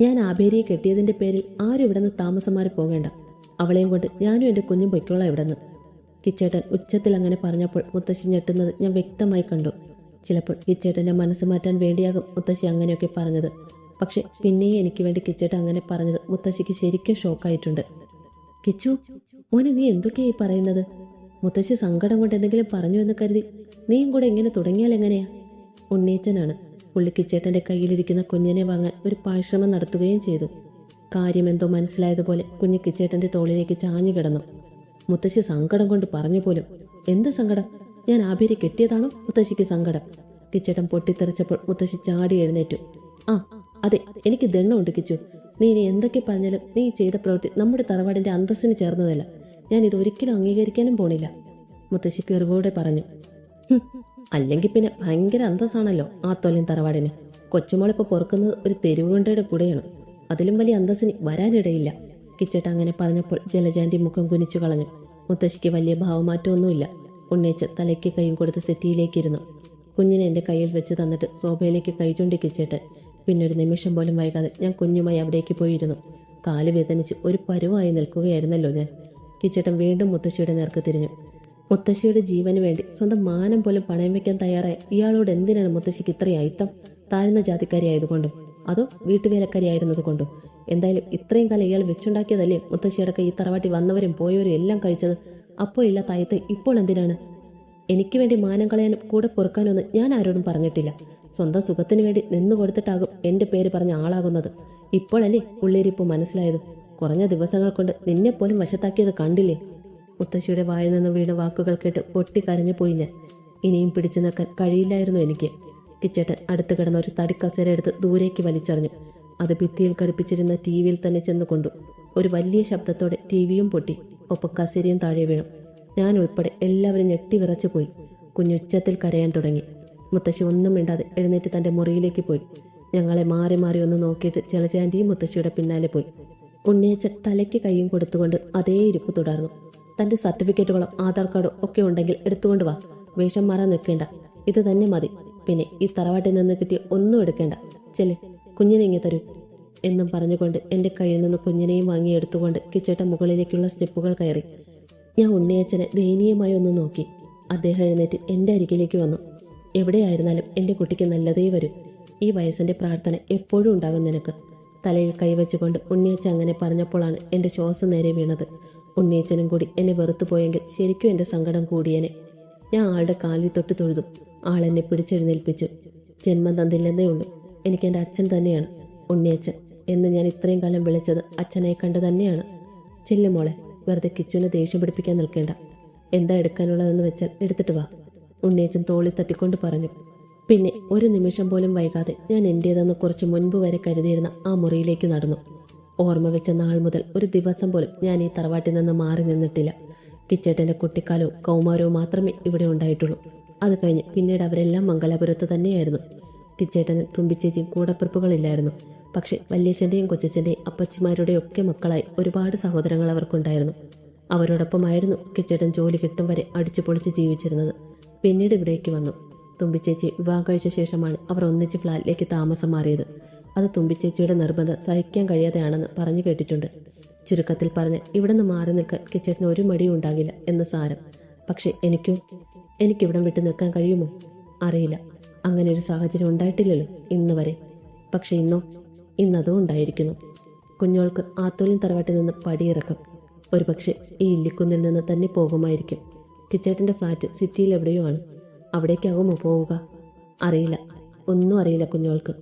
ഞാൻ ആബേരിയെ കെട്ടിയതിന്റെ പേരിൽ ആരും ഇവിടെ നിന്ന് താമസം മാറി പോകേണ്ട. അവളെയും കൊണ്ട് ഞാനും എന്റെ കുഞ്ഞും പൊയ്ക്കോളാം ഇവിടെ നിന്ന്. കിച്ചേട്ടൻ ഉച്ചത്തിൽ അങ്ങനെ പറഞ്ഞപ്പോൾ മുത്തശ്ശി ഞെട്ടുന്നത് ഞാൻ വ്യക്തമായി കണ്ടു. ചിലപ്പോൾ കിച്ചേട്ടന്റെ മനസ്സ് മാറ്റാൻ വേണ്ടിയാകും മുത്തശ്ശി അങ്ങനെയൊക്കെ പറഞ്ഞത്. പക്ഷെ പിന്നെയും എനിക്ക് വേണ്ടി കിച്ചേട്ടൻ അങ്ങനെ പറഞ്ഞത് മുത്തശ്ശിക്ക് ശരിക്കും ഷോക്കായിട്ടുണ്ട്. കിച്ചു മോനെ നീ എന്തൊക്കെയായി പറയുന്നത്? മുത്തശ്ശി സങ്കടം കൊണ്ട് എന്തെങ്കിലും പറഞ്ഞു എന്ന് കരുതി നീയും കൂടെ ഇങ്ങനെ തുടങ്ങിയാൽ എങ്ങനെയാ? ഉണ്ണീച്ചനാണ് പുള്ളി കിച്ചേട്ടന്റെ കയ്യിലിരിക്കുന്ന കുഞ്ഞിനെ വാങ്ങാൻ ഒരു പാഴ്ശ്രമം നടത്തുകയും ചെയ്തു. കാര്യമെന്തോ മനസ്സിലായതുപോലെ കുഞ്ഞ് കിച്ചേട്ടന്റെ തോളിലേക്ക് ചാഞ്ഞു കിടന്നു. മുത്തശ്ശി സങ്കടം കൊണ്ട് പറഞ്ഞു പോലും എന്ത് സങ്കടം? ഞാൻ ആഭിരി കെട്ടിയതാണോ മുത്തശ്ശിക്ക് സങ്കടം? കിച്ചേട്ടൻ പൊട്ടിത്തെറിച്ചപ്പോൾ മുത്തശ്ശി ചാടി എഴുന്നേറ്റു. ആ അതെ എനിക്ക് ദണ്ണമുണ്ട് കിച്ചു. നീ ഇനി എന്തൊക്കെ പറഞ്ഞാലും നീ ചെയ്ത പ്രവൃത്തി നമ്മുടെ തറവാടിന്റെ അന്തസ്സിന് ചേർന്നതല്ല. ഞാൻ ഇതൊരിക്കലും അംഗീകരിക്കാനും പോണില്ല. മുത്തശ്ശി കെറിവോടെ പറഞ്ഞു "ഹും, അല്ലെങ്കിൽ പിന്നെ ഭയങ്കര അന്തസ്സാണല്ലോ ആ തൊലയും തറവാടിന്. കൊച്ചുമോളിപ്പോ പൊറുക്കുന്നത് ഒരു തെരുവുകൊണ്ടയുടെ കൂടെയാണ്. അതിലും വലിയ അന്തസ്സിന് വരാനിടയില്ല. കിച്ചേട്ട അങ്ങനെ പറഞ്ഞപ്പോൾ ജലജാന്തി മുഖം കുനിച്ചു കളഞ്ഞു. മുത്തശ്ശിക്ക് വലിയ ഭാവമാറ്റമൊന്നുമില്ല. ഉണ്ണേച്ച് തലയ്ക്ക് കൈയും കൊടുത്ത് സെറ്റിയിലേക്കിരുന്നു. കുഞ്ഞിനെ എന്റെ കയ്യിൽ വെച്ച് തന്നിട്ട് സോഫയിലേക്ക് കൈ ചൂണ്ടി കിച്ചേട്ടൻ. പിന്നെ ഒരു നിമിഷം പോലും വൈകാതെ ഞാൻ കുഞ്ഞുമായി അവിടേക്ക് പോയിരുന്നു. കാൽ വേദനിച്ച് ഒരു പരുവായി നിൽക്കുകയായിരുന്നല്ലോ ഞാൻ. കിച്ചേട്ടൻ വീണ്ടും മുത്തശ്ശിയുടെ നേർക്ക് തിരിഞ്ഞു. മുത്തശ്ശിയുടെ ജീവന് വേണ്ടി സ്വന്തം മാനം പോലും പണയം വെക്കാൻ തയ്യാറായ ഇയാളോട് എന്തിനാണ് മുത്തശ്ശിക്ക് ഇത്രയും അയിത്തം? താഴ്ന്ന ജാതിക്കാരി ആയതുകൊണ്ടും അതോ വീട്ടുവേലക്കാരി ആയിരുന്നതുകൊണ്ടും? എന്തായാലും ഇത്രയും കാലം ഇയാൾ വെച്ചുണ്ടാക്കിയതല്ലേ മുത്തശ്ശിയടക്കം ഈ തറവാട്ടി വന്നവരും പോയവരും എല്ലാം കഴിച്ചത്? അപ്പോൾ ഇല്ലാത്ത അയത്ത് ഇപ്പോൾ എന്തിനാണ്? എനിക്ക് വേണ്ടി മാനം കളയാനും കൂടെ പൊറുക്കാനൊന്നും ഞാൻ ആരോടും പറഞ്ഞിട്ടില്ല. സ്വന്തം സുഖത്തിന് വേണ്ടി നിന്നു കൊടുത്തിട്ടാകും എന്റെ പേര് പറഞ്ഞ ആളാകുന്നത്. ഇപ്പോഴല്ലേ ഉള്ളേരിപ്പ് മനസ്സിലായത്? കുറഞ്ഞ ദിവസങ്ങൾ കൊണ്ട് നിന്നെപ്പോലും വശത്താക്കിയത് കണ്ടില്ലേ? മുത്തശ്ശിയുടെ വായിൽ നിന്ന് വീണ വാക്കുകൾ കേട്ട് പൊട്ടിക്കരഞ്ഞു പോയി ഞാൻ. ഇനിയും പിടിച്ചു നിൽക്കാൻ കഴിയില്ലായിരുന്നു എനിക്ക്. കിച്ചേട്ടൻ അടുത്ത് കിടന്ന ഒരു തടിക്കസേര എടുത്ത് ദൂരേക്ക് വലിച്ചെറിഞ്ഞു. അത് ഭിത്തിയിൽ ഘടിപ്പിച്ചിരുന്ന ടി വിയിൽ തന്നെ ചെന്ന് കൊണ്ടു ഒരു വലിയ ശബ്ദത്തോടെ ടി വിയും പൊട്ടി. ഒപ്പം കസേരയും താഴെ വീണു. ഞാൻ ഉൾപ്പെടെ എല്ലാവരും ഞെട്ടി വിറച്ചു പോയി. കുഞ്ഞുച്ചത്തിൽ കരയാൻ തുടങ്ങി. മുത്തശ്ശി ഒന്നും മിണ്ടാതെ എഴുന്നേറ്റ് തന്റെ മുറിയിലേക്ക് പോയി. ഞങ്ങളെ മാറി മാറി ഒന്ന് നോക്കിയിട്ട് ജലജാന്റിയും മുത്തശ്ശിയുടെ പിന്നാലെ പോയി. ഉണ്ണിയച്ചൻ തലയ്ക്ക് കൈയും കൊടുത്തുകൊണ്ട് അതേ ഇരിപ്പ് തുടർന്നു. തന്റെ സർട്ടിഫിക്കറ്റുകളും ആധാർ കാർഡും ഒക്കെ ഉണ്ടെങ്കിൽ എടുത്തുകൊണ്ട് വാ. വേഷം മാറാൻ നിൽക്കേണ്ട. ഇത് തന്നെ മതി. പിന്നെ ഈ തറവാട്ടിൽ നിന്ന് കിട്ടിയ ഒന്നും എടുക്കേണ്ട. ചെല്ലെ കുഞ്ഞിനെ ഇങ്ങി തരൂ എന്നും പറഞ്ഞുകൊണ്ട് എന്റെ കയ്യിൽ നിന്ന് കുഞ്ഞിനെയും വാങ്ങി എടുത്തുകൊണ്ട് കിച്ചേട്ട മുകളിലേക്കുള്ള സ്റ്റെപ്പുകൾ കയറി. ഞാൻ ഉണ്ണിയച്ചനെ ദയനീയമായി ഒന്ന് നോക്കി. അദ്ദേഹം എഴുന്നേറ്റ് എന്റെ അരികിലേക്ക് വന്നു. എവിടെയായിരുന്നാലും എന്റെ കുട്ടിക്ക് നല്ലതേ വരൂ. ഈ വയസ്സിന്റെ പ്രാർത്ഥന എപ്പോഴും ഉണ്ടാകും നിനക്ക്. തലയിൽ കൈവച്ചുകൊണ്ട് ഉണ്ണിയച്ച അങ്ങനെ പറഞ്ഞപ്പോഴാണ് എന്റെ ശ്വാസം നേരെ വീണത്. ഉണ്ണിയച്ചനും കൂടി എന്നെ വെറുത്തു പോയെങ്കിൽ ശരിക്കും എന്റെ സങ്കടം കൂടിയനെ. ഞാൻ ആളുടെ കാലിൽ തൊട്ട് തൊഴുതു. ആളെന്നെ പിടിച്ചെഴുന്നേൽപ്പിച്ചു. ജന്മം തന്നില്ലെന്നേ ഉള്ളൂ. എനിക്ക് എന്റെ അച്ഛൻ തന്നെയാണ് ഉണ്ണിയച്ഛൻ എന്ന് ഞാൻ ഇത്രയും കാലം വിളിച്ചത് അച്ഛനെ കണ്ട് തന്നെയാണ്. ചെല്ലു മോളെ വെറുതെ കിച്ചുവിനെ ദേഷ്യം പിടിപ്പിക്കാൻ നിൽക്കേണ്ട. എന്താ എടുക്കാനുള്ളതെന്ന് വെച്ചാൽ എടുത്തിട്ട് വാ. ഉണ്ണിയച്ചൻ തോളി തട്ടിക്കൊണ്ട് പറഞ്ഞു. പിന്നെ ഒരു നിമിഷം പോലും വൈകാതെ ഞാൻ എന്റേതെന്ന് കുറച്ച് മുൻപ് വരെ കരുതിയിരുന്ന ആ മുറിയിലേക്ക് നടന്നു. ഓർമ്മ വെച്ച നാൾ മുതൽ ഒരു ദിവസം പോലും ഞാൻ ഈ തറവാട്ടിൽ നിന്ന് മാറി നിന്നിട്ടില്ല. കിച്ചേട്ടന്റെ കുട്ടിക്കാലവും കൗമാരവും മാത്രമേ ഇവിടെ ഉണ്ടായിട്ടുള്ളൂ. അത് കഴിഞ്ഞ് പിന്നീട് അവരെല്ലാം മംഗലാപുരത്ത് തന്നെയായിരുന്നു. കിച്ചേട്ടന് തുമ്പിച്ചേച്ചിയും കൂടപ്പിറപ്പുകളില്ലായിരുന്നു. പക്ഷെ വല്യച്ഛന്റെയും കൊച്ചച്ഛന്റെയും അപ്പച്ചിമാരുടെയും ഒക്കെ മക്കളായി ഒരുപാട് സഹോദരങ്ങൾ അവർക്കുണ്ടായിരുന്നു. അവരോടൊപ്പമായിരുന്നു കിച്ചേട്ടൻ ജോലി കിട്ടും വരെ അടിച്ചു പൊളിച്ച് ജീവിച്ചിരുന്നത്. പിന്നീട് ഇവിടേക്ക് വന്നു. തുമ്പിച്ചേച്ചി വിവാഹം കഴിച്ച ശേഷമാണ് അവർ ഒന്നിച്ച് ഫ്ലാറ്റിലേക്ക് താമസം മാറിയത്. അത് തുമ്പിച്ചേച്ചിയുടെ നിർബന്ധം സഹിക്കാൻ കഴിയാതെയാണെന്ന് പറഞ്ഞു കേട്ടിട്ടുണ്ട്. ചുരുക്കത്തിൽ പറഞ്ഞ് ഇവിടെ നിന്ന് മാറി നിൽക്കാൻ കിച്ചേട്ടന് ഒരു മടിയും ഉണ്ടാകില്ല എന്ന് സാരം. പക്ഷെ എനിക്കോ എനിക്കിവിടം വിട്ട് നിൽക്കാൻ കഴിയുമോ? അറിയില്ല. അങ്ങനെ ഒരു സാഹചര്യം ഉണ്ടായിട്ടില്ലല്ലോ ഇന്ന് വരെ. പക്ഷെ ഇന്നോ ഇന്നതും ഉണ്ടായിരിക്കുന്നു. കുഞ്ഞോൾക്ക് ആത്തോലിൻ തറവാട്ടിൽ നിന്ന് പടിയിറക്കും. ഒരുപക്ഷെ ഈ ഇല്ലിക്കുന്നിൽ നിന്ന് തന്നെ പോകുമായിരിക്കും. കിച്ചേട്ടന്റെ ഫ്ലാറ്റ് സിറ്റിയിൽ എവിടെയോ ആണ്. അവിടേക്കാകുമോ പോവുക? അറിയില്ല. ഒന്നും അറിയില്ല കുഞ്ഞോൾക്ക്.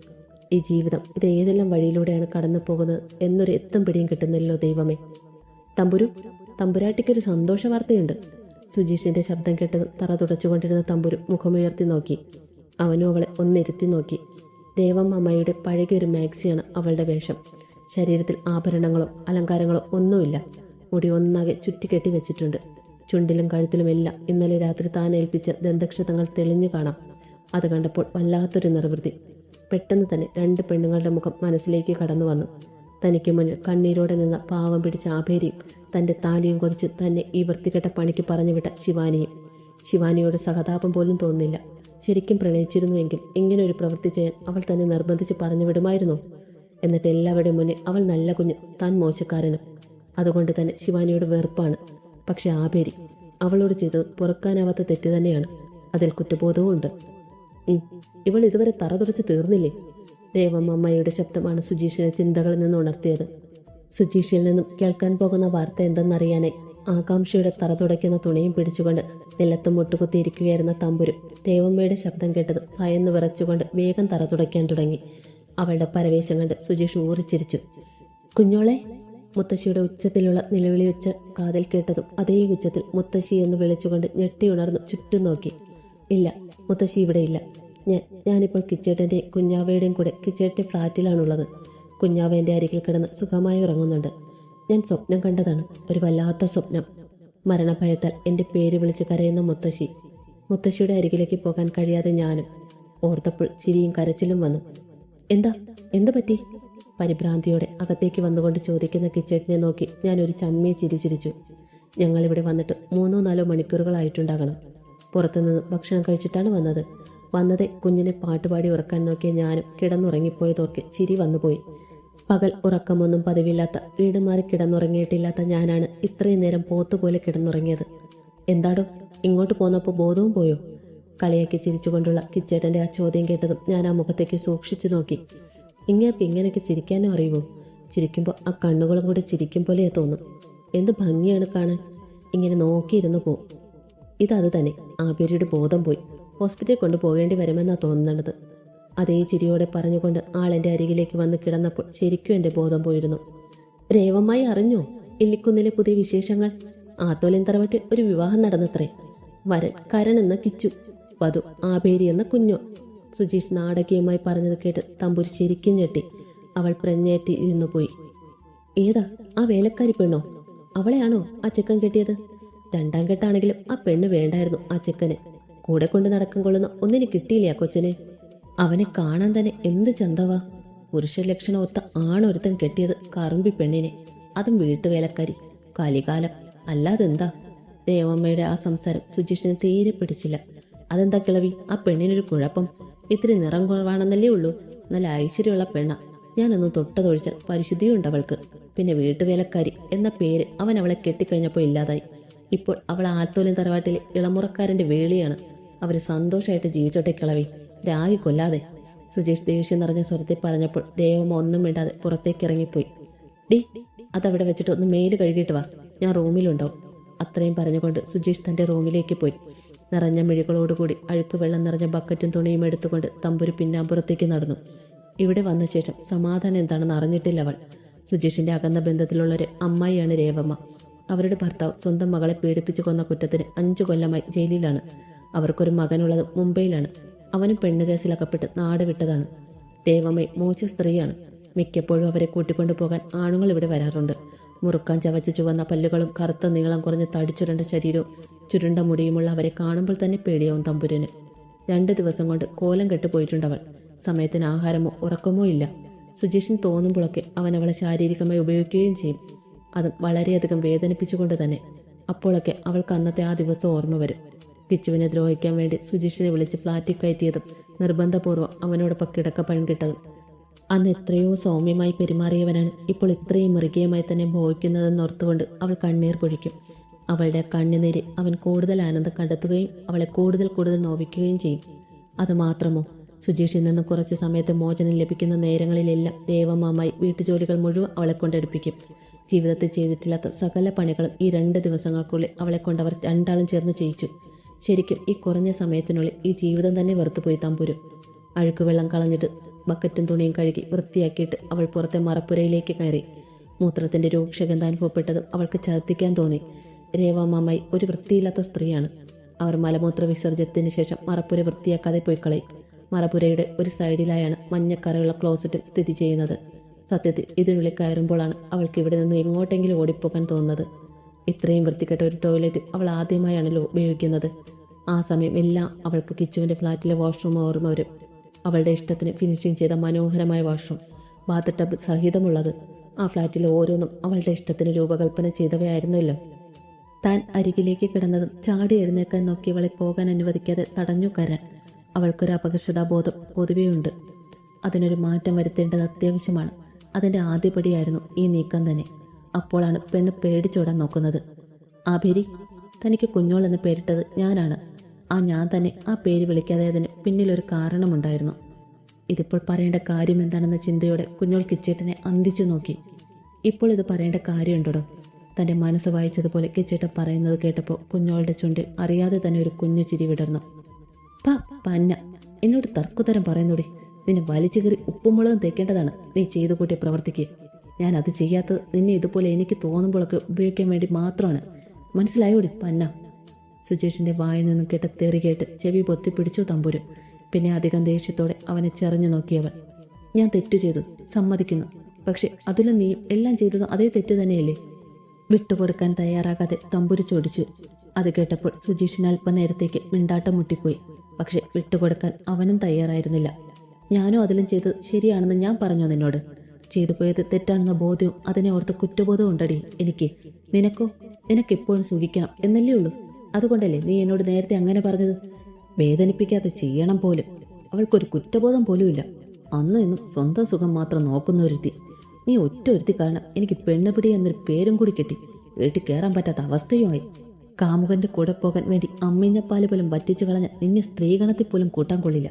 ഈ ജീവിതം ഇത് ഏതെല്ലാം വഴിയിലൂടെയാണ് കടന്നു പോകുന്നത് എന്നൊരു എത്തും പിടിയും കിട്ടുന്നില്ലല്ലോ ദൈവമേ. തമ്പുരു തമ്പുരാട്ടിക്കൊരു സന്തോഷ വാർത്തയുണ്ട്. സുജീഷിന്റെ ശബ്ദം കേട്ട് തറ തുടച്ചുകൊണ്ടിരുന്ന തമ്പുരു മുഖമുയർത്തി നോക്കി. അവനും അവളെ ഒന്നിരുത്തി നോക്കി. ദേവം അമ്മയുടെ പഴകിയൊരു മാക്സിയാണ് അവളുടെ വേഷം. ശരീരത്തിൽ ആഭരണങ്ങളോ അലങ്കാരങ്ങളോ ഒന്നുമില്ല. മുടി ഒന്നാകെ ചുറ്റിക്കെട്ടി വെച്ചിട്ടുണ്ട്. ചുണ്ടിലും കഴുത്തിലുമെല്ലാം ഇന്നലെ രാത്രി താൻ ഏൽപ്പിച്ച ദന്തക്ഷതങ്ങൾ തെളിഞ്ഞു കാണാം. അത് കണ്ടപ്പോൾ വല്ലാത്തൊരു നിർവൃത്തി. പെട്ടെന്ന് തന്നെ രണ്ട് പെണ്ണുങ്ങളുടെ മുഖം മനസ്സിലേക്ക് കടന്നു വന്നു. തനിക്ക് മുന്നിൽ കണ്ണീരോടെ നിന്ന പാവം പിടിച്ച ആഭേരിയും തന്റെ താലിയും കൊതിച്ച് തന്നെ ഈ വൃത്തികെട്ട പണിക്ക് പറഞ്ഞുവിട്ട ശിവാനിയും. ശിവാനിയോട് സഹതാപം പോലും തോന്നില്ല. ശരിക്കും പ്രണയിച്ചിരുന്നുവെങ്കിൽ ഇങ്ങനെ ഒരു പ്രവൃത്തി ചെയ്യാൻ അവൾ തന്നെ നിർബന്ധിച്ച് പറഞ്ഞു വിടുമായിരുന്നു എന്നിട്ട് എല്ലാവരുടെയും മുന്നിൽ അവൾ നല്ല കുഞ്ഞ് താൻ മോശക്കാരനും. അതുകൊണ്ട് തന്നെ ശിവാനിയോട് വെറുപ്പാണ്. പക്ഷെ ആഭേരി അവളോട് ചെയ്തത് പൊറുക്കാനാവാത്ത തെറ്റ് തന്നെയാണ്. അതിൽ കുറ്റബോധവും ഉണ്ട് ഇവൾ ഇതുവരെ തറ തീർന്നില്ലേ? തീർന്നില്ലേ ദേവമ്മയുടെ ശബ്ദമാണ് സുജീഷിനെ ചിന്തകളിൽ നിന്ന് ഉണർത്തിയത്. സുജീഷിൽ നിന്നും കേൾക്കാൻ പോകുന്ന വാർത്ത എന്തെന്നറിയാനായി ആകാംക്ഷയുടെ തറ തുടയ്ക്കുന്ന തുണിയും പിടിച്ചുകൊണ്ട് നിലത്ത് മുട്ടുകുത്തിയിരിക്കുകയായിരുന്ന തമ്പുരു ദേവമ്മയുടെ ശബ്ദം കേട്ടത് ഭയന്ന് വിറച്ചുകൊണ്ട് വേഗം തറ തുടയ്ക്കാൻ തുടങ്ങി. അവളുടെ പരവേശം കണ്ട് സുജീഷ് ഊറിച്ചിരിച്ചു. കുഞ്ഞോളെ മുത്തശ്ശിയുടെ ഉച്ചത്തിലുള്ള നിലവിളി ഉച്ച കാതിൽ കേട്ടതും അതേ ഉച്ചത്തിൽ മുത്തശ്ശി എന്ന് വിളിച്ചുകൊണ്ട് ഞെട്ടിയുണർന്നു ചുറ്റും നോക്കി. ഇല്ല മുത്തശ്ശി ഇവിടെ ഇല്ല. ഞാൻ ഞാനിപ്പോൾ കിച്ചേട്ടന്റെ കുഞ്ഞാവയുടെയും കൂടെ കിച്ചേട്ടന്റെ ഫ്ലാറ്റിലാണുള്ളത്. കുഞ്ഞാവ എന്റെ അരികിൽ കിടന്ന് സുഖമായി ഉറങ്ങുന്നുണ്ട്. ഞാൻ സ്വപ്നം കണ്ടതാണ്. ഒരു വല്ലാത്ത സ്വപ്നം. മരണഭയത്താൽ എന്റെ പേര് വിളിച്ച് കരയുന്ന മുത്തശ്ശി. മുത്തശ്ശിയുടെ അരികിലേക്ക് പോകാൻ കഴിയാതെ ഞാനും ഓർത്തപ്പോൾ ചിരിയും കരച്ചിലും വന്നു. എന്താ? എന്ത് പറ്റി? പരിഭ്രാന്തിയോടെ അകത്തേക്ക് വന്നുകൊണ്ട് ചോദിക്കുന്ന കിച്ചേട്ടിനെ നോക്കി ഞാൻ ഒരു ചമ്മിയെ ചിരി ഞങ്ങളിവിടെ വന്നിട്ട് മൂന്നോ നാലോ മണിക്കൂറുകളായിട്ടുണ്ടാകണം. പുറത്തുനിന്ന് ഭക്ഷണം കഴിച്ചിട്ടാണ് വന്നത്. വന്നതേ കുഞ്ഞിനെ പാട്ടുപാടി ഉറക്കാൻ നോക്കിയ ഞാനും കിടന്നുറങ്ങിപ്പോയതോർക്കെ ചിരി വന്നുപോയി. പകൽ ഉറക്കമൊന്നും പതിവില്ലാത്ത വീട് മാറി കിടന്നുറങ്ങിയിട്ടില്ലാത്ത ഞാനാണ് ഇത്രയും നേരം പോത്തുപോലെ കിടന്നുറങ്ങിയത്. എന്താടോ ഇങ്ങോട്ട് പോന്നപ്പോൾ ബോധവും പോയോ? കളിയാക്കി ചിരിച്ചുകൊണ്ടുള്ള കിച്ചേട്ടന്റെ ആ ചോദ്യം കേട്ടതും ഞാൻ ആ മുഖത്തേക്ക് സൂക്ഷിച്ചു നോക്കി. ഇങ്ങേർക്ക് ഇങ്ങനെയൊക്കെ ചിരിക്കാനും അറിയുമോ ചിരിക്കുമ്പോൾ ആ കണ്ണുകളും കൂടെ ചിരിക്കും പോലെ തോന്നും. എന്ത് ഭംഗിയാണ് കാണാൻ? ഇങ്ങനെ നോക്കിയിരുന്നു പോവും ഇതത് തന്നെ. ആബേരിയുടെ ബോധം പോയി. ഹോസ്പിറ്റലിൽ കൊണ്ടുപോകേണ്ടി വരുമെന്നാ തോന്നുന്നത് അതേ ചിരിയോടെ പറഞ്ഞുകൊണ്ട് ആളെന്റെ അരികിലേക്ക് വന്ന് കിടന്നപ്പോൾ ശരിക്കും എന്റെ ബോധം പോയിരുന്നു. രേവമായി അറിഞ്ഞോ? ഇല്ലിക്കുന്നിലെ പുതിയ വിശേഷങ്ങൾ? ആത്തോലൻ തറവട്ടിൽ ഒരു വിവാഹം നടന്നത്രേ. വരൻ കരൺ എന്ന കിച്ചു വധു ആബേരി എന്ന കുഞ്ഞോ. സുജീഷ് നാടകീയമായി പറഞ്ഞത് കേട്ട് തമ്പുരി ശരിക്കും ഞെട്ടി. അവൾ പ്രഞ്ഞേറ്റി ഇരുന്നു പോയി. ഏതാ? ആ വേലക്കാരി പെണ്ണോ? അവളെയാണോ ആ കെട്ടിയത്? രണ്ടാം കെട്ടാണെങ്കിലും ആ പെണ്ണ് വേണ്ടായിരുന്നു ആ കൂടെ കൊണ്ട് നടക്കം കൊള്ളുന്ന ഒന്നിന് കിട്ടിയില്ലേ കൊച്ചിനെ? അവനെ കാണാൻ തന്നെ എന്ത് ചന്തവാ. പുരുഷ ലക്ഷണം ഒത്ത ആണൊരുത്തൻ കെട്ടിയത് കറുമ്പി പെണ്ണിനെ. അതും വീട്ടുവേലക്കാരി. കലികാലം. അല്ലാതെന്താ? ദേവമ്മയുടെ ആ സംസാരം സുജീഷിന് തീരെ പിടിച്ചില്ല. അതെന്താ കിളവി? ആ പെണ്ണിനൊരു കുഴപ്പം. ഇത്തിരി നിറം കുറവാണെന്നല്ലേ ഉള്ളൂ. നല്ല ഐശ്വര്യമുള്ള പെണ്ണ. ഞാനൊന്ന് തൊട്ടതൊഴിച്ച പരിശുദ്ധിയുണ്ട് അവൾക്ക്. പിന്നെ വീട്ടുവേലക്കാരി എന്ന പേര് അവൻ അവളെ കെട്ടിക്കഴിഞ്ഞപ്പോൾ ഇല്ലാതായി. ഇപ്പോൾ അവൾ ആൽത്തോലൻ തറവാട്ടിലെ ഇളമുറക്കാരന്റെ വേളിയാണ്. അവർ സന്തോഷമായിട്ട് ജീവിച്ചോട്ടെ കിളവി. രാഗി കൊല്ലാതെ. സുജേഷ് ദേഷ്യം നിറഞ്ഞ സ്വരത്തിൽ പറഞ്ഞപ്പോൾ ദേവമ്മ ഒന്നും മിണ്ടാതെ പുറത്തേക്ക് ഇറങ്ങിപ്പോയി. ഡി അതവിടെ വെച്ചിട്ട് ഒന്ന് മേൽ കഴുകിയിട്ട് വാ. ഞാൻ റൂമിലുണ്ടാവും അത്രയും പറഞ്ഞുകൊണ്ട് സുജേഷ് തന്റെ റൂമിലേക്ക് പോയി. നിറഞ്ഞ മിഴികളോടുകൂടി അഴുക്ക് വെള്ളം നിറഞ്ഞ ബക്കറ്റും തുണിയും എടുത്തുകൊണ്ട് തമ്പുരു പിന്നാമ്പുറത്തേക്ക് നടന്നു. ഇവിടെ വന്ന ശേഷം സമാധാനം എന്താണെന്ന് അറിഞ്ഞിട്ടില്ല അവൾ. സുജേഷിന്റെ അകന്ന ബന്ധത്തിലുള്ളൊരു അമ്മായിയാണ് രേവമ്മ. അവരുടെ ഭർത്താവ് സ്വന്തം മകളെ പീഡിപ്പിച്ചു കൊന്ന കുറ്റത്തിന് അഞ്ചു കൊല്ലമായി ജയിലിലാണ്. അവർക്കൊരു മകനുള്ളത് മുംബൈയിലാണ്. അവനും പെണ്ണുകേസിൽ അകപ്പെട്ട് നാട് വിട്ടതാണ് ദേവമ്മ മോശ സ്ത്രീയാണ്. മിക്കപ്പോഴും അവരെ കൂട്ടിക്കൊണ്ടു പോകാൻ ആണുങ്ങൾ ഇവിടെ വരാറുണ്ട്. മുറുക്കാൻ ചവച്ച് ചുവന്ന പല്ലുകളും കറുത്ത നീളം കുറഞ്ഞ തടിച്ചുരണ്ട ശരീരവും ചുരുണ്ട മുടിയുമുള്ള അവരെ കാണുമ്പോൾ തന്നെ പേടിയാവും തമ്പുരന്. രണ്ട് ദിവസം കൊണ്ട് കോലം കെട്ടുപോയിട്ടുണ്ടവൾ സമയത്തിന് ആഹാരമോ ഉറക്കമോ ഇല്ല. സുജേഷൻ തോന്നുമ്പോഴൊക്കെ അവൻ അവളെ ശാരീരികമായി ഉപയോഗിക്കുകയും ചെയ്യും. അതും വളരെയധികം വേദനിപ്പിച്ചുകൊണ്ട് തന്നെ. അപ്പോഴൊക്കെ അവൾക്ക് അന്നത്തെ ആ ദിവസം ഓർമ്മ വരും. കിച്ചുവിനെ ദ്രോഹിക്കാൻ വേണ്ടി സുജീഷിനെ വിളിച്ച് ഫ്ലാറ്റിൽ കയറ്റിയതും നിർബന്ധപൂർവം അവനോടൊപ്പം കിടക്ക പണികിട്ടതും. അന്ന് എത്രയോ സൗമ്യമായി പെരുമാറിയവനാണ് ഇപ്പോൾ ഇത്രയും മൃഗീയമായി തന്നെ ഭോഗിക്കുന്നതെന്ന് ഓർത്തുകൊണ്ട് അവൾ കണ്ണീർ പൊഴിക്കും. അവളുടെ കണ്ണുനീര് അവൻ കൂടുതൽ ആനന്ദം കണ്ടെത്തുകയും അവളെ കൂടുതൽ കൂടുതൽ നോവിക്കുകയും ചെയ്യും. അതുമാത്രമോ സുജീഷിൽ നിന്ന് കുറച്ച് സമയത്ത് മോചനം ലഭിക്കുന്ന നേരങ്ങളിലെല്ലാം ദേവമാമായി വീട്ടുജോലികൾ മുഴുവൻ അവളെ കൊണ്ടെടുപ്പിക്കും. ജീവിതത്തിൽ ചെയ്തിട്ടില്ലാത്ത സകല പണികളും ഈ രണ്ട് ദിവസങ്ങൾക്കുള്ളിൽ അവളെ കൊണ്ടവർ രണ്ടാളും ചേർന്ന് ചെയ്യിച്ചു. ശരിക്കും ഈ കുറഞ്ഞ സമയത്തിനുള്ളിൽ ഈ ജീവിതം തന്നെ വെറുത്തുപോയി തമ്പുരു. അഴുക്കുവെള്ളം കളഞ്ഞിട്ട് ബക്കറ്റും തുണിയും കഴുകി വൃത്തിയാക്കിയിട്ട് അവൾ പുറത്തെ മറപ്പുരയിലേക്ക് കയറി. മൂത്രത്തിന്റെ രൂക്ഷഗന്ധ അനുഭവപ്പെട്ടതും അവൾക്ക് ഛർദ്ദിക്കാൻ തോന്നി. രേവാമ്മായി ഒരു വൃത്തിയില്ലാത്ത സ്ത്രീയാണ്. അവർ മലമൂത്ര വിസർജനത്തിന് ശേഷം മറപ്പുര വൃത്തിയാക്കാതെ പോയി കളയും മറപ്പുരയുടെ ഒരു സൈഡിലായാണ് മഞ്ഞക്കറയുള്ള ക്ലോസറ്റ് സ്ഥിതി ചെയ്യുന്നത്. സത്യത്തിൽ ഇതിനുള്ളിൽ കയറുമ്പോഴാണ് അവൾക്ക് ഇവിടെ നിന്ന് എങ്ങോട്ടെങ്കിലും ഓടിപ്പോകാൻ തോന്നുന്നത്. ഇത്രയും വൃത്തികെട്ട ഒരു ടോയ്ലറ്റ് അവൾ ആദ്യമായാണല്ലോ ഉപയോഗിക്കുന്നത്. ആ സമയം എല്ലാം അവൾക്ക് കിച്ചുവിന്റെ ഫ്ലാറ്റിലെ വാഷ്റൂം ഓർമ്മ വരും. അവളുടെ ഇഷ്ടത്തിന് ഫിനിഷിംഗ് ചെയ്ത മനോഹരമായ വാഷ്റൂം ബാത്ത് ടബ് സഹിതമുള്ളത്. ആ ഫ്ലാറ്റിലെ ഓരോന്നും അവളുടെ ഇഷ്ടത്തിന് രൂപകൽപ്പന ചെയ്തവയായിരുന്നല്ലോ. താൻ അരികിലേക്ക് കിടന്നതും ചാടി എഴുന്നേക്കാൻ നോക്കി അവളെ പോകാൻ അനുവദിക്കാതെ തടഞ്ഞു കരാൻ. അവൾക്കൊരു അപകർഷതാബോധം പൊതുവെയുണ്ട് അതിനൊരു മാറ്റം വരുത്തേണ്ടത് അത്യാവശ്യമാണ്. അതിന്റെ ആദ്യപടിയായിരുന്നു ഈ നീക്കം തന്നെ. അപ്പോഴാണ് പെണ്ണ് പേടിച്ചോടാൻ നോക്കുന്നത്. ആഭേരി തനിക്ക് കുഞ്ഞോൾ എന്ന് പേരിട്ടത് ഞാനാണ്. ആ ഞാൻ തന്നെ ആ പേര് വിളിക്കാതെ അതിന് പിന്നിലൊരു കാരണമുണ്ടായിരുന്നു. ഇതിപ്പോൾ പറയേണ്ട കാര്യം എന്താണെന്ന ചിന്തയോടെ കുഞ്ഞോൾ കിച്ചേട്ടനെ അന്തിച്ചു നോക്കി. ഇപ്പോൾ ഇത് പറയേണ്ട കാര്യമുണ്ടോ തന്റെ മനസ്സ് വായിച്ചതുപോലെ കിച്ചേട്ടൻ പറയുന്നത് കേട്ടപ്പോൾ കുഞ്ഞോളുടെ ചുണ്ടിൽ അറിയാതെ തന്നെ ഒരു കുഞ്ഞു ചിരി വിടർന്നു. പാ പന്ന എന്നോട് തർക്കുതരം പറയുന്നോടി. നിന്നെ വലിച്ചു കയറി ഉപ്പുമുളകും തേക്കേണ്ടതാണ്. നീ ചെയ്തു കൂട്ടിയ പ്രവർത്തിക്ക്. ഞാൻ അത് ചെയ്യാത്തത് നിന്നെ ഇതുപോലെ എനിക്ക് തോന്നുമ്പോഴൊക്കെ ഉപയോഗിക്കാൻ വേണ്ടി മാത്രമാണ്. മനസ്സിലായോടി പന്ന? സുജേഷിന്റെ വായിൽ നിന്ന് കേട്ട തെറി കേട്ട് ചെവി പൊത്തിപ്പിടിച്ചു തമ്പുരു. പിന്നെ അധികം ദേഷ്യത്തോടെ അവനെ ചെറഞ്ഞു നോക്കിയവൾ. ഞാൻ തെറ്റു ചെയ്തു സമ്മതിക്കുന്നു. പക്ഷെ അതിലും നീ എല്ലാം ചെയ്തത് അതേ തെറ്റ് തന്നെയല്ലേ? വിട്ടുകൊടുക്കാൻ തയ്യാറാകാതെ തമ്പുരു ചോദിച്ചു. അത് കേട്ടപ്പോൾ സുജീഷിന് അല്പനേരത്തേക്ക് മിണ്ടാട്ടം മുട്ടിപ്പോയി. പക്ഷെ വിട്ടുകൊടുക്കാൻ അവനും തയ്യാറായിരുന്നില്ല. ഞാനും അതിലും ചെയ്തത് ശരിയാണെന്ന് ഞാൻ പറഞ്ഞു നിന്നോട്. ചെയ്തു പോയത് തെറ്റാണെന്ന ബോധ്യവും അതിനെ ഓർത്ത് കുറ്റബോധവും ഉണ്ടടി. എനിക്ക് നിനക്കോ? നിനക്കെപ്പോഴും സുഖിക്കണം എന്നല്ലേ ഉള്ളൂ? അതുകൊണ്ടല്ലേ നീ എന്നോട് നേരത്തെ അങ്ങനെ പറഞ്ഞത്? വേദനിപ്പിക്കാതെ ചെയ്യണം പോലും. അവൾക്കൊരു കുറ്റബോധം പോലുമില്ല. അന്നും ഇന്നും സ്വന്തം സുഖം മാത്രം നോക്കുന്ന ഒരുത്തി നീ ഒറ്റ ഒരുത്തി കാരണം എനിക്ക് പെണ്ണുപിടി എന്നൊരു പേരും കൂടി കിട്ടി. വീട്ടിൽ കയറാൻ പറ്റാത്ത അവസ്ഥയുമായി കാമുകന്റെ കൂടെ പോകാൻ വേണ്ടി അമ്മിഞ്ഞപ്പാൽ പോലും വറ്റിച്ചു കളഞ്ഞ നിന്നെ സ്ത്രീഗണത്തിൽ പോലും കൂട്ടാൻ കൊള്ളില്ല.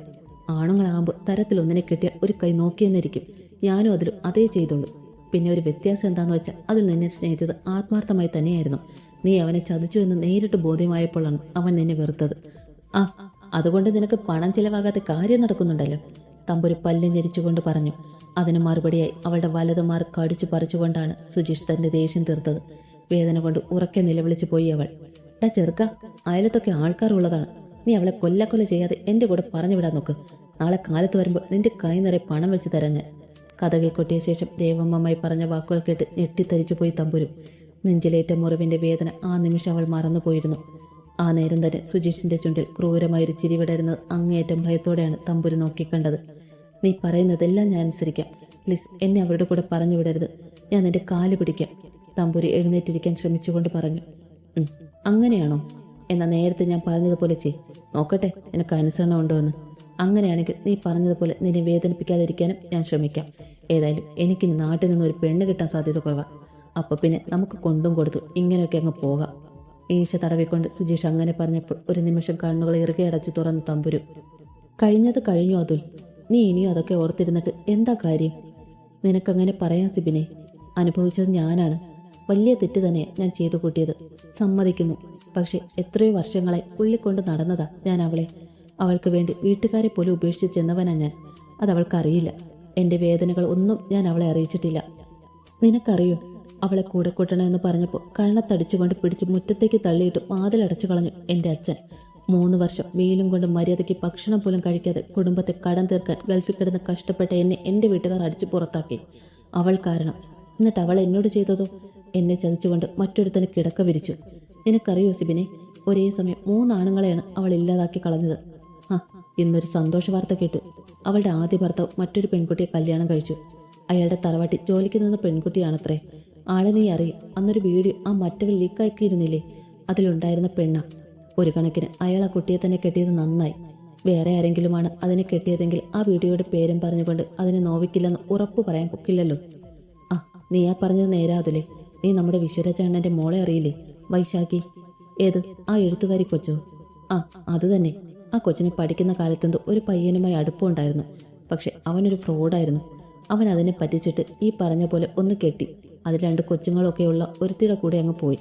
ആണുങ്ങളാകുമ്പോൾ തരത്തിലൊന്നിനെ കിട്ടിയ ഒരു കൈ നോക്കിയെന്നിരിക്കും. ഞാനും അതിലും അതേ ചെയ്തുള്ളൂ. പിന്നെ ഒരു വ്യത്യാസം എന്താന്ന് വെച്ചാൽ അതിൽ നിന്നെ സ്നേഹിച്ചത് ആത്മാർത്ഥമായി തന്നെയായിരുന്നു. നീ അവനെ ചതിച്ചു എന്ന് നേരിട്ട് ബോധ്യമായപ്പോഴാണ് അവൻ നിന്നെ വെറുത്തത്. ആ അതുകൊണ്ട് നിനക്ക് പണം ചിലവാകാത്ത കാര്യം നടക്കുന്നുണ്ടല്ലോ. തമ്പുരു പല്ല് ഞെരിച്ചുകൊണ്ട് പറഞ്ഞു. അതിന് മറുപടിയായി അവളുടെ വലതുമാർ കടിച്ചു പറിച്ചുകൊണ്ടാണ് സുജീഷ് തന്റെ ദേഷ്യം തീർത്തത്. വേദന കൊണ്ട് ഉറക്കെ നിലവിളിച്ചു പോയി അവൾ. ഡാ ചെറുക്ക അയലത്തൊക്കെ ആൾക്കാരുള്ളതാണ്. നീ അവളെ കൊല്ലക്കൊല്ല ചെയ്യാതെ എന്റെ കൂടെ പറഞ്ഞു വിടാൻ നോക്ക്. നാളെ കാലത്ത് വരുമ്പോൾ നിന്റെ കൈ നിറയെ പണം വെച്ച് തരാൻ ഞാൻ കഥകിൽ കൊട്ടിയ ശേഷം ദേവമ്മമായി പറഞ്ഞ വാക്കുകൾ കേട്ട് ഞെട്ടിത്തരിച്ചു പോയി തമ്പുരും. നെഞ്ചിലേറ്റ മുറിവിന്റെ വേദന ആ നിമിഷം അവൾ മറന്നുപോയിരുന്നു ആ നേരം തന്നെ സുജീഷിന്റെ ചുണ്ടിൽ ക്രൂരമായൊരു ചിരി വിടരുന്നത് അങ്ങേയറ്റം ഭയത്തോടെയാണ് തമ്പുരു നോക്കിക്കണ്ടത്. നീ പറയുന്നതെല്ലാം ഞാൻ അനുസരിക്കാം. പ്ലീസ് എന്നെ അവരുടെ കൂടെ പറഞ്ഞു വിടരുത്. ഞാൻ നിന്റെ കാൽ പിടിക്കാം തമ്പുരി എഴുന്നേറ്റിരിക്കാൻ ശ്രമിച്ചുകൊണ്ട് പറഞ്ഞു. "ഉം, അങ്ങനെയാണോ? എന്നാ നേരത്തെ ഞാൻ പറഞ്ഞതുപോലെ ചെയ് നോക്കട്ടെ നിനക്ക് അനുസരണം ഉണ്ടോ എന്ന്. അങ്ങനെയാണെങ്കിൽ നീ പറഞ്ഞതുപോലെ നിന്നെ വേദനിപ്പിക്കാതിരിക്കാനും ഞാൻ ശ്രമിക്കാം. ഏതായാലും എനിക്ക് നാട്ടിൽ നിന്ന് ഒരു പെണ്ണ് കിട്ടാൻ സാധ്യത കുറവാണ് അപ്പൊ പിന്നെ നമുക്ക് കൊണ്ടും കൊടുത്തു ഇങ്ങനെയൊക്കെ അങ്ങ് പോകാം. ഈശ തടവിക്കൊണ്ട് സുജീഷ് അങ്ങനെ പറഞ്ഞപ്പോൾ ഒരു നിമിഷം കണ്ണുകൾ ഇറുകെ അടച്ചു തുറന്ന് തമ്പുരു. കഴിഞ്ഞത് കഴിഞ്ഞു അതുൽ. നീ ഇനിയും അതൊക്കെ ഓർത്തിരുന്നിട്ട് എന്താ കാര്യം? നിനക്കങ്ങനെ പറയാൻ സിബിനെ. അനുഭവിച്ചത് ഞാനാണ്. വലിയ തെറ്റ് തന്നെ ഞാൻ ചെയ്തു കൂട്ടിയത്. സമ്മതിക്കുന്നു. പക്ഷെ എത്രയോ വർഷങ്ങളായി ഉള്ളിക്കൊണ്ട് നടന്നതാ ഞാൻ അവളെ. അവൾക്ക് വേണ്ടി വീട്ടുകാരെ പോലും ഉപേക്ഷിച്ച് ചെന്നവനാ ഞാൻ. അതവൾക്കറിയില്ല എന്റെ വേദനകൾ ഒന്നും ഞാൻ അവളെ അറിയിച്ചിട്ടില്ല. നിനക്കറിയോ? അവളെ കൂടെ കൂട്ടണമെന്ന് പറഞ്ഞപ്പോൾ കരണത്തടിച്ചുകൊണ്ട് പിടിച്ച് മുറ്റത്തേക്ക് തള്ളിയിട്ട് വാതിലടച്ചു കളഞ്ഞു എന്റെ അച്ഛൻ. മൂന്ന് വർഷം വെയിലും കൊണ്ട് മര്യാദയ്ക്ക് ഭക്ഷണം പോലും കഴിക്കാതെ കുടുംബത്തെ കടം തീർക്കാൻ ഗൾഫിൽ കിടന്ന് കഷ്ടപ്പെട്ട എന്നെ എന്റെ വീട്ടുകാർ അടിച്ചു പുറത്താക്കി. അവൾ കാരണം. എന്നിട്ട് അവൾ എന്നോട് ചെയ്തതോ? എന്നെ ചതിച്ചുകൊണ്ട് മറ്റൊരുത്തന് കിടക്ക വിരിച്ചു. നിനക്കറിയോ സിബിനെ? ഒരേ സമയം മൂന്നാണുങ്ങളെയാണ് അവൾ ഇല്ലാതാക്കി കളഞ്ഞത്. ഇന്നൊരു സന്തോഷ വാർത്ത കേട്ടു. അവളുടെ ആദ്യ ഭർത്താവ് മറ്റൊരു പെൺകുട്ടിയെ കല്യാണം കഴിച്ചു. അയാളുടെ തറവാട്ടി ജോലിക്ക് നിന്ന പെൺകുട്ടിയാണത്രേ. ആളെ നീ അറിയും. അന്നൊരു വീഡിയോ ആ മറ്റവൾ ലീക്കാക്കിയിരുന്നില്ലേ അതിലുണ്ടായിരുന്ന പെണ്ണ. ഒരു കണക്കിന് അയാൾ ആ കുട്ടിയെ തന്നെ കെട്ടിയത് നന്നായി. വേറെ ആരെങ്കിലുമാണ് അതിനെ കെട്ടിയതെങ്കിൽ ആ വീഡിയോയുടെ പേരും പറഞ്ഞുകൊണ്ട് അതിനെ നോവിക്കില്ലെന്ന് ഉറപ്പ് പറയാൻ പൊക്കില്ലല്ലോ ആ നീ ആ പറഞ്ഞത് നേരാതല്ലേ നീ നമ്മുടെ വിശ്വരാജാണ്ണന്റെ മോളെ അറിയില്ലേ? വൈശാഖി. ഏത്? ആ എഴുത്തുകാരി കൊച്ചോ? ആ അത് തന്നെ. ആ കൊച്ചിനെ പഠിക്കുന്ന കാലത്തെന്തോ ഒരു പയ്യനുമായി അടുപ്പമുണ്ടായിരുന്നു. പക്ഷെ അവനൊരു ഫ്രോഡായിരുന്നു. അവൻ അതിനെ പറ്റിച്ചിട്ട് ഈ പറഞ്ഞ പോലെ ഒന്ന് കെട്ടി. അതിൽ രണ്ട് കൊച്ചുങ്ങളൊക്കെയുള്ള ഒരുത്തിയുടെ കൂടെ അങ്ങ് പോയി.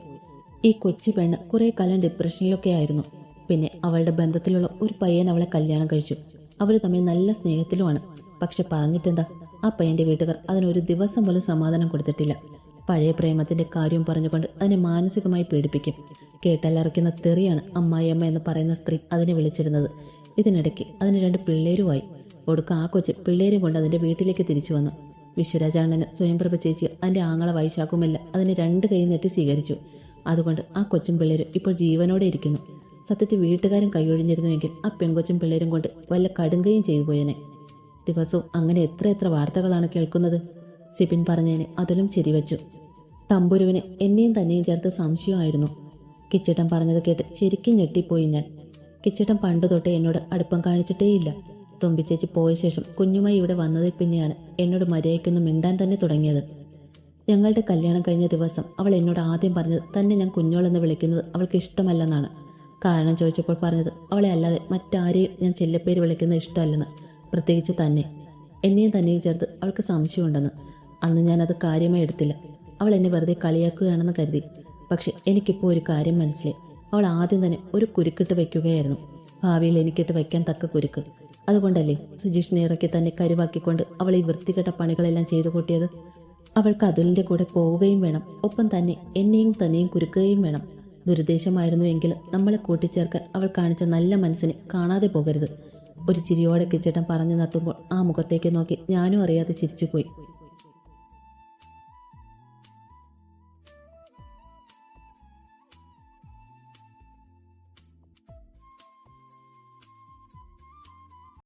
ഈ കൊച്ചു പെണ്ണ് കുറെ കാലം ഡിപ്രഷനിലൊക്കെ ആയിരുന്നു. പിന്നെ അവളുടെ ബന്ധത്തിലുള്ള ഒരു പയ്യൻ അവളെ കല്യാണം കഴിച്ചു. അവർ തമ്മിൽ നല്ല സ്നേഹത്തിലുമാണ്. പക്ഷെ പറഞ്ഞിട്ടെന്താ? ആ പയ്യന്റെ വീട്ടുകാർ അതിനൊരു ദിവസം പോലും സമാധാനം കൊടുത്തിട്ടില്ല. പഴയ പ്രേമത്തിന്റെ കാര്യവും പറഞ്ഞുകൊണ്ട് അതിനെ മാനസികമായി പീഡിപ്പിക്കും. കേട്ടല്ലറയ്ക്കുന്ന തെറിയാണ് അമ്മായിയമ്മ എന്ന് പറയുന്ന സ്ത്രീ അതിനെ വിളിച്ചിരുന്നത്. ഇതിനിടയ്ക്ക് അതിന് രണ്ട് പിള്ളേരുമായി. ഒടുക്ക ആ കൊച്ച് പിള്ളേരും കൊണ്ട് അതിന്റെ വീട്ടിലേക്ക് തിരിച്ചു വന്നു. വിശ്വരാജാണ്ണന് സ്വയംപ്രഭ ചേച്ചി അതിന്റെ ആങ്ങളെ വൈശാഖുമല്ല അതിനെ രണ്ട് കൈ നീട്ടി സ്വീകരിച്ചു. അതുകൊണ്ട് ആ കൊച്ചും പിള്ളേരും ഇപ്പോൾ ജീവനോടെ ഇരിക്കുന്നു. സത്യത്തിൽ വീട്ടുകാരും കൈയൊഴിഞ്ഞിരുന്നുവെങ്കിൽ ആ പെങ്കൊച്ചും പിള്ളേരും കൊണ്ട് വല്ല കടുങ്കയും ചെയ്തു പോയനെ. ദിവസവും അങ്ങനെ എത്ര എത്ര വാർത്തകളാണ് കേൾക്കുന്നത്? സിബിൻ പറഞ്ഞതിന് അതിലും വെച്ചു തമ്പുരുവിന് എന്നെയും തന്നെയും ചേർത്ത് സംശയമായിരുന്നു. കിച്ചട്ടം പറഞ്ഞത് കേട്ട് ശരിക്കും ഞെട്ടിപ്പോയി ഞാൻ. കിച്ചട്ടം പണ്ട് തൊട്ടേ എന്നോട് അടുപ്പം കാണിച്ചിട്ടേയില്ല. തുമ്പിച്ചേച്ചി പോയ ശേഷം കുഞ്ഞുമായി ഇവിടെ വന്നതിൽ പിന്നെയാണ് എന്നോട് മര്യാദയ്ക്കൊന്ന് മിണ്ടാൻ തന്നെ തുടങ്ങിയത്. ഞങ്ങളുടെ കല്യാണം കഴിഞ്ഞ ദിവസം അവൾ എന്നോട് ആദ്യം പറഞ്ഞത് തന്നെ ഞാൻ കുഞ്ഞോളെന്ന് വിളിക്കുന്നത് അവൾക്ക് ഇഷ്ടമല്ലെന്നാണ്. കാരണം ചോദിച്ചപ്പോൾ പറഞ്ഞത് അവളെ അല്ലാതെ മറ്റാരെയും ഞാൻ ചെല്ലപ്പേര് വിളിക്കുന്നത് ഇഷ്ടമല്ലെന്ന്. പ്രത്യേകിച്ച് തന്നെ. എന്നെയും തന്നെയും ചേർത്ത് അവൾക്ക് സംശയമുണ്ടെന്ന്. അന്ന് ഞാനത് കാര്യമായി എടുത്തില്ല. അവൾ എന്നെ വെറുതെ കളിയാക്കുകയാണെന്ന് കരുതി. പക്ഷെ എനിക്കിപ്പോൾ ഒരു കാര്യം മനസ്സിലായി. അവൾ ആദ്യം തന്നെ ഒരു കുരുക്കിട്ട് വയ്ക്കുകയായിരുന്നു ഭാവിയിൽ എനിക്കിട്ട് വയ്ക്കാൻ തക്ക കുരുക്ക്. അതുകൊണ്ടല്ലേ സുജീഷിനെ ഇറക്കി തന്നെ കരുവാക്കിക്കൊണ്ട് അവൾ ഈ വൃത്തികെട്ട പണികളെല്ലാം ചെയ്തു കൂട്ടിയത്? അവൾക്ക് അതുലിന്റെ കൂടെ പോവുകയും വേണം. ഒപ്പം തന്നെ എന്നെയും തന്നെയും കുരുക്കുകയും വേണം. ദുരുദ്ദേശമായിരുന്നു എങ്കിലും നമ്മളെ കൂട്ടിച്ചേർക്കാൻ അവൾ കാണിച്ച നല്ല മനസ്സിനെ കാണാതെ പോകരുത്. ഒരു ചിരിയോടെ കിച്ചട്ടൻ പറഞ്ഞു നിർത്തുമ്പോൾ ആ മുഖത്തേക്ക് നോക്കി ഞാനും അറിയാതെ ചിരിച്ചുപോയി.